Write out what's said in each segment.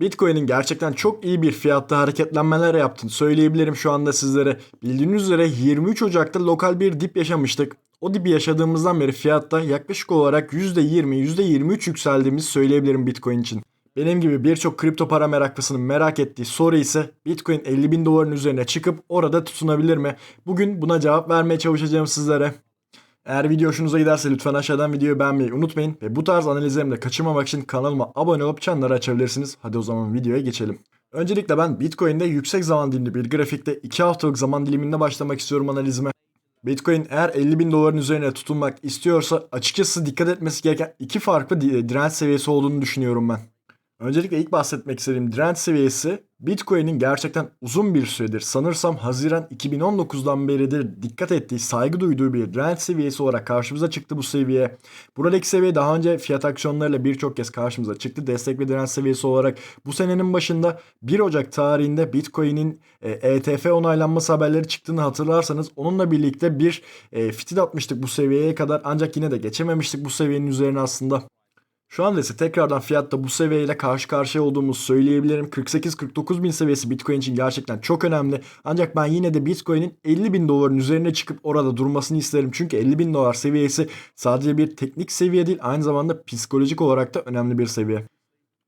Bitcoin'in gerçekten çok iyi bir fiyatta hareketlenmeler yaptığını söyleyebilirim şu anda sizlere. Bildiğiniz üzere 23 Ocak'ta lokal bir dip yaşamıştık. O dibi yaşadığımızdan beri fiyatta yaklaşık olarak %20, %23 yükseldiğimizi söyleyebilirim Bitcoin için. Benim gibi birçok kripto para meraklısının merak ettiği soru ise Bitcoin 50 bin doların üzerine çıkıp orada tutunabilir mi? Bugün buna cevap vermeye çalışacağım sizlere. Eğer video hoşunuza giderse lütfen aşağıdan videoyu beğenmeyi unutmayın ve bu tarz analizlerimi de kaçırmamak için kanalıma abone olup çanları açabilirsiniz. Hadi o zaman videoya geçelim. Öncelikle ben Bitcoin'de yüksek zaman dilimli bir grafikte 2 haftalık zaman diliminde başlamak istiyorum analizime. Bitcoin eğer 50 bin doların üzerine tutunmak istiyorsa açıkçası dikkat etmesi gereken iki farklı di- direnç seviyesi olduğunu düşünüyorum ben. Öncelikle ilk bahsetmek istediğim direnç seviyesi Bitcoin'in gerçekten uzun bir süredir sanırsam Haziran 2019'dan beridir dikkat ettiği, saygı duyduğu bir direnç seviyesi olarak karşımıza çıktı bu seviye. Buradaki seviye daha önce fiyat aksiyonlarıyla birçok kez karşımıza çıktı. Destek ve direnç seviyesi olarak bu senenin başında 1 Ocak tarihinde Bitcoin'in e, ETF onaylanması haberleri çıktığını hatırlarsanız onunla birlikte bir e, fitil atmıştık bu seviyeye kadar ancak yine de geçememiştik bu seviyenin üzerine aslında. Şu anda ise tekrardan fiyatta bu seviyeyle karşı karşıya olduğumuzu söyleyebilirim. 48-49 bin seviyesi Bitcoin için gerçekten çok önemli. Ancak ben yine de Bitcoin'in 50 bin doların üzerine çıkıp orada durmasını isterim. Çünkü 50 bin dolar seviyesi sadece bir teknik seviye değil aynı zamanda psikolojik olarak da önemli bir seviye.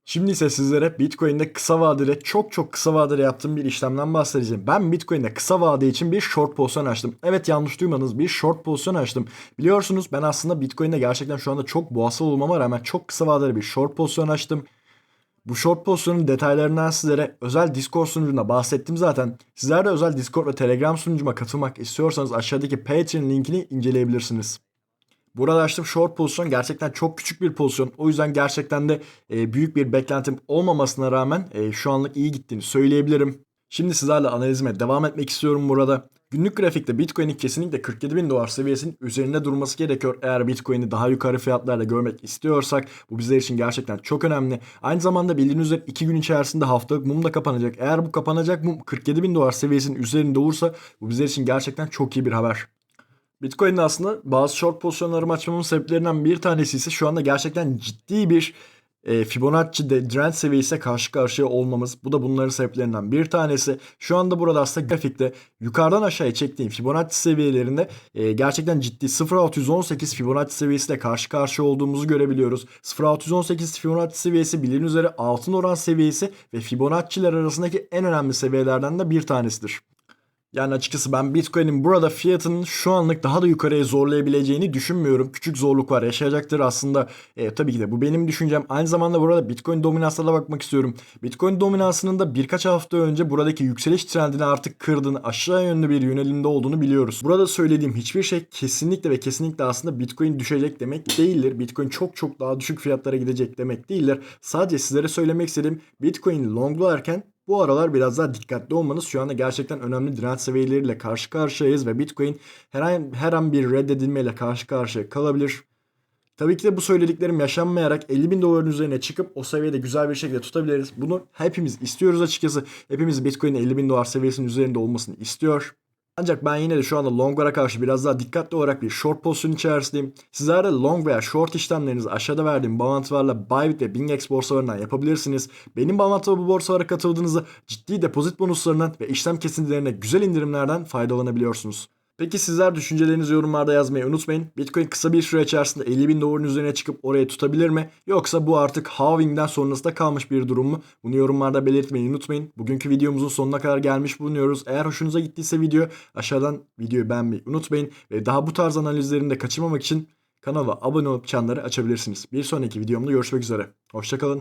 Şimdi ise sizlere Bitcoin'de kısa vadede çok çok kısa vadede yaptığım bir işlemden bahsedeceğim. Ben Bitcoin'de kısa vade için bir short pozisyon açtım. Evet yanlış duymadınız bir short pozisyon açtım. Biliyorsunuz ben aslında Bitcoin'de gerçekten şu anda çok boğasal olmama rağmen çok kısa vadede bir short pozisyon açtım. Bu short pozisyonun detaylarından sizlere özel Discord sunucunda bahsettim zaten. Sizler de özel Discord ve Telegram sunucuma katılmak istiyorsanız aşağıdaki Patreon linkini inceleyebilirsiniz. Burada açtığım short pozisyon gerçekten çok küçük bir pozisyon. O yüzden gerçekten de e, büyük bir beklentim olmamasına rağmen e, şu anlık iyi gittiğini söyleyebilirim. Şimdi sizlerle analizime devam etmek istiyorum burada. Günlük grafikte Bitcoin'in kesinlikle 47 bin dolar seviyesinin üzerinde durması gerekiyor. Eğer Bitcoin'i daha yukarı fiyatlarda görmek istiyorsak bu bizler için gerçekten çok önemli. Aynı zamanda bildiğiniz üzere 2 gün içerisinde haftalık mum da kapanacak. Eğer bu kapanacak mum 47 bin dolar seviyesinin üzerinde olursa bu bizler için gerçekten çok iyi bir haber. Bitcoin'de aslında bazı short pozisyonlarımı açmamın sebeplerinden bir tanesi ise şu anda gerçekten ciddi bir e, Fibonacci de direnç seviyesiyle karşı karşıya olmamız. Bu da bunların sebeplerinden bir tanesi. Şu anda burada aslında grafikte yukarıdan aşağıya çektiğim Fibonacci seviyelerinde e, gerçekten ciddi 0.618 Fibonacci seviyesiyle karşı karşıya olduğumuzu görebiliyoruz. 0.618 Fibonacci seviyesi bildiğiniz üzere altın oran seviyesi ve Fibonacci'ler arasındaki en önemli seviyelerden de bir tanesidir. Yani açıkçası ben Bitcoin'in burada fiyatının şu anlık daha da yukarıya zorlayabileceğini düşünmüyorum. Küçük zorluklar yaşayacaktır aslında. E, tabii ki de bu benim düşüncem. Aynı zamanda burada Bitcoin dominansına da bakmak istiyorum. Bitcoin dominansının da birkaç hafta önce buradaki yükseliş trendini artık kırdığını, aşağı yönlü bir yönelimde olduğunu biliyoruz. Burada söylediğim hiçbir şey kesinlikle ve kesinlikle aslında Bitcoin düşecek demek değildir. Bitcoin çok çok daha düşük fiyatlara gidecek demek değildir. Sadece sizlere söylemek istediğim Bitcoin longlarken bu aralar biraz daha dikkatli olmanız şu anda gerçekten önemli direnç seviyeleriyle karşı karşıyayız ve Bitcoin her an, her an bir reddedilmeyle karşı karşıya kalabilir. Tabii ki de bu söylediklerim yaşanmayarak 50 bin doların üzerine çıkıp o seviyede güzel bir şekilde tutabiliriz. Bunu hepimiz istiyoruz açıkçası. Hepimiz Bitcoin'in 50 bin dolar seviyesinin üzerinde olmasını istiyor. Ancak ben yine de şu anda longlara karşı biraz daha dikkatli olarak bir short pozisyon içerisindeyim. Sizler de long veya short işlemlerinizi aşağıda verdiğim bağlantılarla Bybit ve BingX borsalarından yapabilirsiniz. Benim bağlantı ve bu borsalara katıldığınızda ciddi depozit bonuslarından ve işlem kesintilerine güzel indirimlerden faydalanabiliyorsunuz. Peki sizler düşüncelerinizi yorumlarda yazmayı unutmayın. Bitcoin kısa bir süre içerisinde 50 bin doların üzerine çıkıp oraya tutabilir mi? Yoksa bu artık halvingden sonrasında kalmış bir durum mu? Bunu yorumlarda belirtmeyi unutmayın. Bugünkü videomuzun sonuna kadar gelmiş bulunuyoruz. Eğer hoşunuza gittiyse video aşağıdan videoyu beğenmeyi unutmayın. Ve daha bu tarz analizlerimi de kaçırmamak için kanala abone olup çanları açabilirsiniz. Bir sonraki videomda görüşmek üzere. Hoşçakalın.